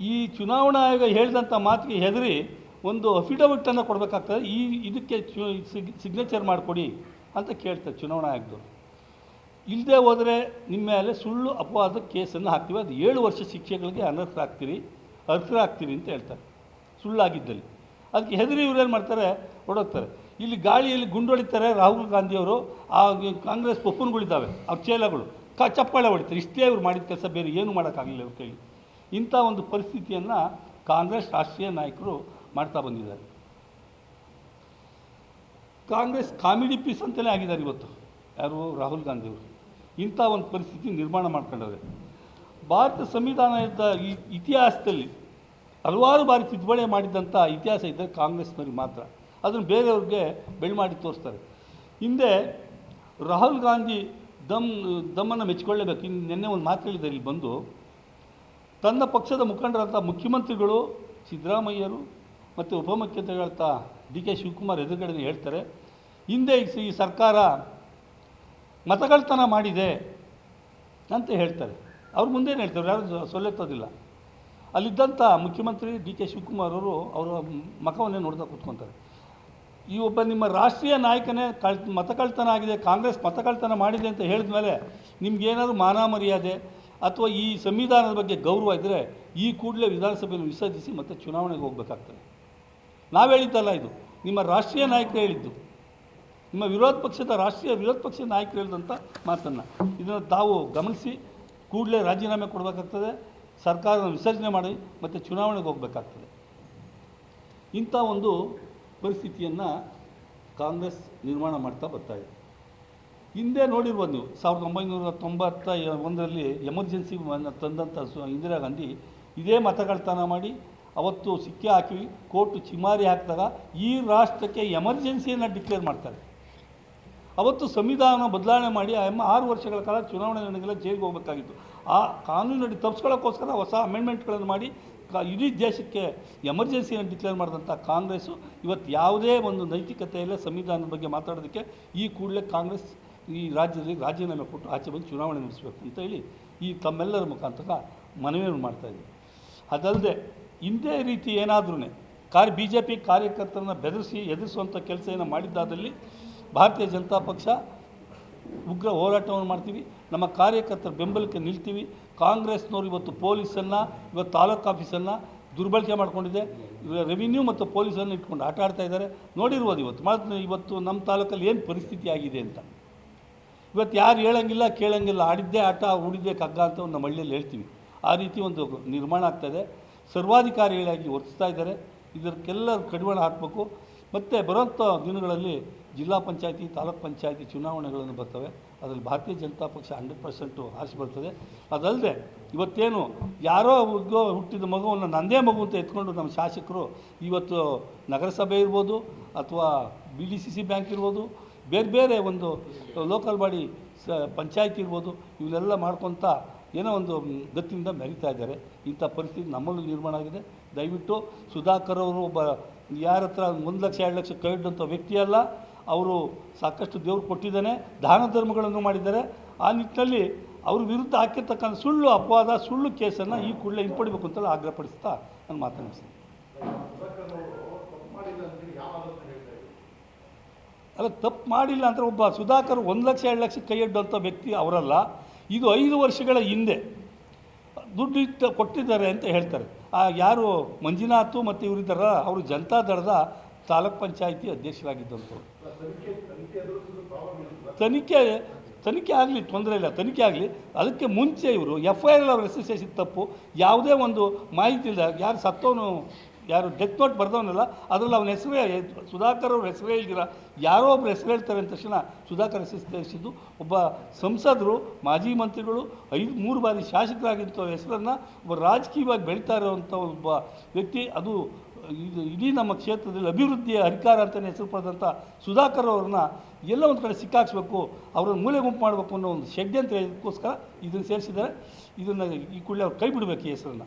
ಈ ಚುನಾವಣಾ ಆಯೋಗ ಹೇಳಿದಂಥ ಮಾತಿಗೆ ಹೆದರಿ ಒಂದು ಅಫಿಡವಿಟನ್ನು ಕೊಡಬೇಕಾಗ್ತದೆ. ಈ ಇದಕ್ಕೆ ಸಿಗ್ನೇಚರ್ ಮಾಡಿಕೊಡಿ ಅಂತ ಕೇಳ್ತಾರೆ ಚುನಾವಣಾ ಆಯೋಗದವರು. ಇಲ್ಲದೆ ಹೋದರೆ ನಿಮ್ಮ ಮೇಲೆ ಸುಳ್ಳು ಅಪವಾದ ಕೇಸನ್ನು ಹಾಕ್ತೀವಿ. ಅದು ಏಳು ವರ್ಷ ಶಿಕ್ಷೆಗಳಿಗೆ ಅನರ್ಹರಾಗ್ತೀರಿ ಅರ್ಹರಾಗ್ತೀರಿ ಅಂತ ಹೇಳ್ತಾರೆ. ಸುಳ್ಳಾಗಿದ್ದಲ್ಲಿ. ಅದಕ್ಕೆ ಹೆದರಿ ಇವ್ರೇನು ಮಾಡ್ತಾರೆ? ಹೊಡೋಗ್ತಾರೆ ಇಲ್ಲಿ ಗಾಳಿಯಲ್ಲಿ ಗುಂಡೊಡಿತಾರೆ ರಾಹುಲ್ ಗಾಂಧಿಯವರು ಆ ಕಾಂಗ್ರೆಸ್ ಪಪ್ಪನ್ಗಳಿದ್ದಾವೆ ಅವ್ರ ಚೇಲಗಳು. ಕ, ಚಪ್ಪಾಳೆ ಹೊಡಿತಾರೆ. ಇಷ್ಟೇ ಇವ್ರು ಮಾಡಿದ ಕೆಲಸ, ಬೇರೆ ಏನು ಮಾಡೋಕ್ಕಾಗಲಿಲ್ಲ ಅವ್ರ ಕೈಲಿ ಇಂಥ ಒಂದು ಪರಿಸ್ಥಿತಿಯನ್ನು ಕಾಂಗ್ರೆಸ್ ರಾಷ್ಟ್ರೀಯ ನಾಯಕರು ಮಾಡ್ತಾ ಬಂದಿದ್ದಾರೆ. ಕಾಂಗ್ರೆಸ್ ಕಾಮಿಡಿ ಪೀಸ್ ಅಂತಲೇ ಆಗಿದ್ದಾರೆ ಇವತ್ತು, ಯಾರು? ರಾಹುಲ್ ಗಾಂಧಿಯವರು ಇಂಥ ಒಂದು ಪರಿಸ್ಥಿತಿ ನಿರ್ಮಾಣ ಮಾಡ್ಕೊಂಡವ್ರೆ. ಭಾರತ ಸಂವಿಧಾನದ ಇತಿಹಾಸದಲ್ಲಿ ಹಲವಾರು ಬಾರಿ ತಿದ್ದುಪಡಿ ಮಾಡಿದ್ದಂಥ ಇತಿಹಾಸ ಇದ್ದರೆ ಕಾಂಗ್ರೆಸ್ನವ್ರಿಗೆ ಮಾತ್ರ. ಅದನ್ನು ಬೇರೆಯವ್ರಿಗೆ ಬೆಳೆ ಮಾಡಿ ತೋರಿಸ್ತಾರೆ. ಹಿಂದೆ ರಾಹುಲ್ ಗಾಂಧಿ ದಮ್, ದಮ್ಮನ್ನು ಮೆಚ್ಕೊಳ್ಳೇಬೇಕು. ಇನ್ನು ನಿನ್ನೆ ಒಂದು ಮಾತು ಹೇಳಿದ್ದಾರೆ ಇಲ್ಲಿ ಬಂದು. ತನ್ನ ಪಕ್ಷದ ಮುಖಂಡರಂಥ ಮುಖ್ಯಮಂತ್ರಿಗಳು ಸಿದ್ದರಾಮಯ್ಯರು ಮತ್ತು ಉಪಮುಖ್ಯಮಂತ್ರಿಗಳಂಥ ಡಿ ಕೆ ಶಿವಕುಮಾರ್ ಎದುರುಗಡೆ ಹೇಳ್ತಾರೆ, ಹಿಂದೆ ಈ ಸರ್ಕಾರ ಮತಗಳ್ತನ ಮಾಡಿದೆ ಅಂತ ಹೇಳ್ತಾರೆ. ಅವ್ರ ಮುಂದೇನು ಹೇಳ್ತಾರೆ, ಯಾರು ಸೊಲ್ಲೆತ್ತೋದಿಲ್ಲ. ಅಲ್ಲಿದ್ದಂಥ ಮುಖ್ಯಮಂತ್ರಿ ಡಿ ಕೆ ಶಿವಕುಮಾರ್ ಅವರು ಅವರ ಮಖವನ್ನೇ ನೋಡ್ತಾ ಕೂತ್ಕೊತಾರೆ. ಈ ಒಬ್ಬ ನಿಮ್ಮ ರಾಷ್ಟ್ರೀಯ ನಾಯಕನೇ ಕಳ್ ಮತಕಳ್ತನ ಆಗಿದೆ, ಕಾಂಗ್ರೆಸ್ ಮತಕಳ್ತನ ಮಾಡಿದೆ ಅಂತ ಹೇಳಿದ ಮೇಲೆ ನಿಮ್ಗೇನಾದರೂ ಮಾನ ಮರ್ಯಾದೆ ಅಥವಾ ಈ ಸಂವಿಧಾನದ ಬಗ್ಗೆ ಗೌರವ ಇದ್ದರೆ ಈ ಕೂಡಲೇ ವಿಧಾನಸಭೆಯನ್ನು ವಿಸರ್ಜಿಸಿ ಮತ್ತೆ ಚುನಾವಣೆಗೆ ಹೋಗಬೇಕಾಗ್ತದೆ. ನಾವು ಹೇಳಿದ್ದಲ್ಲ ಇದು. ನಿಮ್ಮ ರಾಷ್ಟ್ರೀಯ ನಾಯಕರು ಹೇಳಿದ್ದು. ನಿಮ್ಮ ವಿರೋಧ ಪಕ್ಷದ ರಾಷ್ಟ್ರೀಯ ವಿರೋಧ ಪಕ್ಷದ ನಾಯಕರು ಹೇಳಿದಂಥ ಮಾತನ್ನು. ಇದನ್ನು ತಾವು ಗಮನಿಸಿ, ಕೂಡಲೇ ರಾಜೀನಾಮೆ ಕೊಡಬೇಕಾಗ್ತದೆ, ಸರ್ಕಾರನ ವಿಸರ್ಜನೆ ಮಾಡಿ ಮತ್ತು ಚುನಾವಣೆಗೆ ಹೋಗಬೇಕಾಗ್ತದೆ. ಇಂಥ ಒಂದು ಪರಿಸ್ಥಿತಿಯನ್ನು ಕಾಂಗ್ರೆಸ್ ನಿರ್ಮಾಣ ಮಾಡ್ತಾ ಬರ್ತಾ ಇದೆ. ಹಿಂದೆ ನೋಡಿರ್ಬೋದು ನೀವು ಸಾವಿರದ ಒಂಬೈನೂರ ತೊಂಬತ್ತ ಒಂದರಲ್ಲಿ ಎಮರ್ಜೆನ್ಸಿ ತಂದಂಥ ಸು- ಇಂದಿರಾ ಗಾಂಧಿ ಇದೇ ಮತಗಳತನ ಮಾಡಿ ಅವತ್ತು ಸಿಕ್ಕಿ ಹಾಕಿ ಕೋರ್ಟ್ ಚಿಮಾರಿ ಹಾಕಿದಾಗ ಈ ರಾಷ್ಟ್ರಕ್ಕೆ ಎಮರ್ಜೆನ್ಸಿಯನ್ನು ಡಿಕ್ಲೇರ್ ಮಾಡ್ತಾರೆ. ಅವತ್ತು ಸಂವಿಧಾನ ಬದಲಾವಣೆ ಮಾಡಿ ಎಮ್ಮ ಆರು ವರ್ಷಗಳ ಕಾಲ ಚುನಾವಣೆ ನಡೆಗೆಲ್ಲ ಜೈಲಿಗೆ ಹೋಗಬೇಕಾಗಿತ್ತು. ಆ ಕಾನೂನಡಿ ತಪ್ಪಿಸ್ಕೊಳ್ಳೋಕ್ಕೋಸ್ಕರ ಹೊಸ ಅಮೆಂಡ್ಮೆಂಟ್ಗಳನ್ನು ಮಾಡಿ ಕ ಇಡೀ ದೇಶಕ್ಕೆ ಎಮರ್ಜೆನ್ಸಿಯನ್ನು ಡಿಕ್ಲೇರ್ ಮಾಡಿದಂಥ ಕಾಂಗ್ರೆಸ್ಸು ಇವತ್ತು ಯಾವುದೇ ಒಂದು ನೈತಿಕತೆಯಲ್ಲೇ ಸಂವಿಧಾನದ ಬಗ್ಗೆ ಮಾತಾಡೋದಕ್ಕೆ ಈ ಕೂಡಲೇ ಕಾಂಗ್ರೆಸ್ ಈ ರಾಜ್ಯದಲ್ಲಿ ರಾಜೀನಾಮೆ ಕೊಟ್ಟು ಆಚೆ ಬಂದು ಚುನಾವಣೆ ನಡೆಸಬೇಕು ಅಂತ ಹೇಳಿ ಈ ತಮ್ಮೆಲ್ಲರ ಮುಖಾಂತರ ಮನವಿಯನ್ನು ಮಾಡ್ತಾಯಿದ್ದೀವಿ ಅದಲ್ಲದೆ ಇಂದೇ ರೀತಿ ಏನಾದ್ರೂ ಕಾರ್ಯ ಬಿ ಜೆ ಪಿ ಕಾರ್ಯಕರ್ತರನ್ನ ಬೆದರಿಸಿ ಎದುರಿಸುವಂಥ ಕೆಲಸ ಏನೋ ಮಾಡಿದ್ದಾದಲ್ಲಿ ಭಾರತೀಯ ಜನತಾ ಪಕ್ಷ ಉಗ್ರ ಹೋರಾಟವನ್ನು ಮಾಡ್ತೀವಿ. ನಮ್ಮ ಕಾರ್ಯಕರ್ತರ ಬೆಂಬಲಕ್ಕೆ ನಿಲ್ತೀವಿ. ಕಾಂಗ್ರೆಸ್ನವರು ಇವತ್ತು ಪೊಲೀಸನ್ನು, ಇವತ್ತು ತಾಲೂಕು ಆಫೀಸನ್ನು ದುರ್ಬಳಕೆ ಮಾಡ್ಕೊಂಡಿದೆ. ರೆವಿನ್ಯೂ ಮತ್ತು ಪೊಲೀಸನ್ನು ಇಟ್ಕೊಂಡು ಆಟ ಆಡ್ತಾ ಇದ್ದಾರೆ. ನೋಡಿರ್ಬೋದು ಇವತ್ತು. ಇವತ್ತು ನಮ್ಮ ತಾಲೂಕಲ್ಲಿ ಏನು ಪರಿಸ್ಥಿತಿ ಆಗಿದೆ ಅಂತ. ಇವತ್ತು ಯಾರು ಹೇಳಂಗಿಲ್ಲ, ಕೇಳಂಗಿಲ್ಲ, ಆಡಿದ್ದೇ ಆಟ ಉಡಿದ್ದೇ ಕಗ್ಗ ಅಂತ ಒಂದು ನಮ್ಮ ಹಳ್ಳಿಯಲ್ಲಿ ಹೇಳ್ತೀವಿ. ಆ ರೀತಿ ಒಂದು ನಿರ್ಮಾಣ ಆಗ್ತಾಯಿದೆ ಸರ್ವಾಧಿಕಾರಿಗಳಾಗಿ ವರ್ತಿಸ್ತಾ ಇದ್ದಾರೆ. ಇದಕ್ಕೆಲ್ಲ ಕಡಿವಾಣ ಹಾಕಬೇಕು. ಮತ್ತು ಬರುವಂಥ ದಿನಗಳಲ್ಲಿ ಜಿಲ್ಲಾ ಪಂಚಾಯತಿ, ತಾಲೂಕ್ ಪಂಚಾಯತಿ ಚುನಾವಣೆಗಳನ್ನು ಬರ್ತವೆ. ಅದರಲ್ಲಿ ಭಾರತೀಯ ಜನತಾ ಪಕ್ಷ ಹಂಡ್ರೆಡ್ ಪರ್ಸೆಂಟು ಆಸೆ ಬರ್ತದೆ. ಅದಲ್ಲದೆ ಇವತ್ತೇನು ಯಾರೋ ಹುಡುಗ ಹುಟ್ಟಿದ ಮಗುವನ್ನು ನಂದೇ ಮಗು ಅಂತ ಎತ್ಕೊಂಡು ನಮ್ಮ ಶಾಸಕರು ಇವತ್ತು ನಗರಸಭೆ ಇರ್ಬೋದು ಅಥವಾ B D C C bank ಇರ್ಬೋದು ಬೇರೆ ಬೇರೆ ಒಂದು ಲೋಕಲ್ ಬಾಡಿ ಸ ಪಂಚಾಯತಿ ಇರ್ಬೋದು ಇವನ್ನೆಲ್ಲ ಮಾಡ್ಕೊತ ಏನೋ ಒಂದು ಗತ್ತಿನಿಂದ ಮೆರಿತಾ ಇದ್ದಾರೆ. ಇಂಥ ಪರಿಸ್ಥಿತಿ ನಮ್ಮಲ್ಲೂ ನಿರ್ಮಾಣ ಆಗಿದೆ. ದಯವಿಟ್ಟು ಸುಧಾಕರ್ ಅವರು ಒಬ್ಬ, ಯಾರ ಹತ್ರ ಒಂದು ಲಕ್ಷ, ಎರಡು ಲಕ್ಷ ವ್ಯಕ್ತಿ ಅಲ್ಲ, ಅವರು ಸಾಕಷ್ಟು ದೇವರು ಕೊಟ್ಟಿದ್ದಾನೆ, ದಾನ ಧರ್ಮಗಳನ್ನು ಮಾಡಿದ್ದಾರೆ. ಆ ನಿಟ್ಟಿನಲ್ಲಿ ಅವ್ರ ವಿರುದ್ಧ ಹಾಕಿರ್ತಕ್ಕಂಥ ಸುಳ್ಳು ಅಪವಾದ, ಸುಳ್ಳು ಕೇಸನ್ನು ಈ ಕೂಡಲೇ ಹಿಂಪಡಿಬೇಕು ಅಂತೇಳಿ ಆಗ್ರಹಪಡಿಸ್ತಾ ನಾನು ಮಾತನಾಡಿಸ್ತೀನಿ ಅಲ್ಲ, ತಪ್ಪು ಮಾಡಿಲ್ಲ ಅಂದರೆ ಒಬ್ಬ ಸುಧಾಕರ್ ಒಂದು ಲಕ್ಷ, ಎರಡು ಲಕ್ಷ ಕೈ ವ್ಯಕ್ತಿ ಅವರಲ್ಲ. ಇದು ಐದು ವರ್ಷಗಳ ಹಿಂದೆ ದುಡ್ಡು ಇಟ್ಟು ಕೊಟ್ಟಿದ್ದಾರೆ ಅಂತ ಹೇಳ್ತಾರೆ. ಆ ಯಾರು ಮಂಜುನಾಥು ಮತ್ತು ಇವರಿದ್ದಾರ ಅವರು ಜನತಾ ದಳದ ತಾಲೂಕ್ ಪಂಚಾಯಿತಿ ಅಧ್ಯಕ್ಷರಾಗಿದ್ದಂಥವ್ರು. ತನಿಖೆ ತನಿಖೆ ಆಗಲಿ, ತೊಂದರೆ ಇಲ್ಲ, ತನಿಖೆ ಆಗಲಿ. ಅದಕ್ಕೆ ಮುಂಚೆ ಇವರು ಎಫ್ ಐ ಆರ್ ಅವ್ರ ಎಸ್ ತಪ್ಪು. ಯಾವುದೇ ಒಂದು ಮಾಹಿತಿ ಇಲ್ಲ ಯಾರು ಸತ್ತವನು ಯಾರು ಡೆತ್ ನೋಟ್ ಬರ್ದವನಲ್ಲ, ಅದರಲ್ಲಿ ಅವನ ಹೆಸರೇ ಸುಧಾಕರ್ ಅವ್ರ ಹೆಸರೇ ಇಲ್ದಿರ, ಯಾರೋ ಒಬ್ಬರು ಹೆಸರು ಹೇಳ್ತಾರೆ ಅಂದ ತಕ್ಷಣ ಸುಧಾಕರ್ ಹೆಸರು ಸೇರಿಸಿದ್ದು. ಒಬ್ಬ ಸಂಸದರು, ಮಾಜಿ ಮಂತ್ರಿಗಳು, ಐದು, ಮೂರು ಬಾರಿ ಶಾಸಕರಾಗಿದ್ದ ಹೆಸರನ್ನು ಒಬ್ಬ ರಾಜಕೀಯವಾಗಿ ಬೆಳೀತಾ ಇರೋವಂಥ ಒಬ್ಬ ವ್ಯಕ್ತಿ, ಅದು ಇದು ಇಡೀ ನಮ್ಮ ಕ್ಷೇತ್ರದಲ್ಲಿ ಅಭಿವೃದ್ಧಿಯ ಅಧಿಕಾರ ಅಂತಲೇ ಹೆಸರು ಪಡೆದಂಥ ಸುಧಾಕರ್ ಅವ್ರನ್ನ ಎಲ್ಲ ಒಂದು ಕಡೆ ಸಿಕ್ಕಾಕ್ಸ್ಬೇಕು, ಅವರನ್ನು ಮೂಲೆ ಗುಂಪು ಮಾಡಬೇಕು ಅನ್ನೋ ಒಂದು ಷಡ್ಯಂತ್ರ ಇದಕ್ಕೋಸ್ಕರ ಇದನ್ನು ಸೇರಿಸಿದ್ದಾರೆ. ಇದನ್ನು ಈ ಕೂಡಲೇ ಅವ್ರು ಕೈ ಬಿಡಬೇಕು ಈ ಹೆಸರನ್ನು.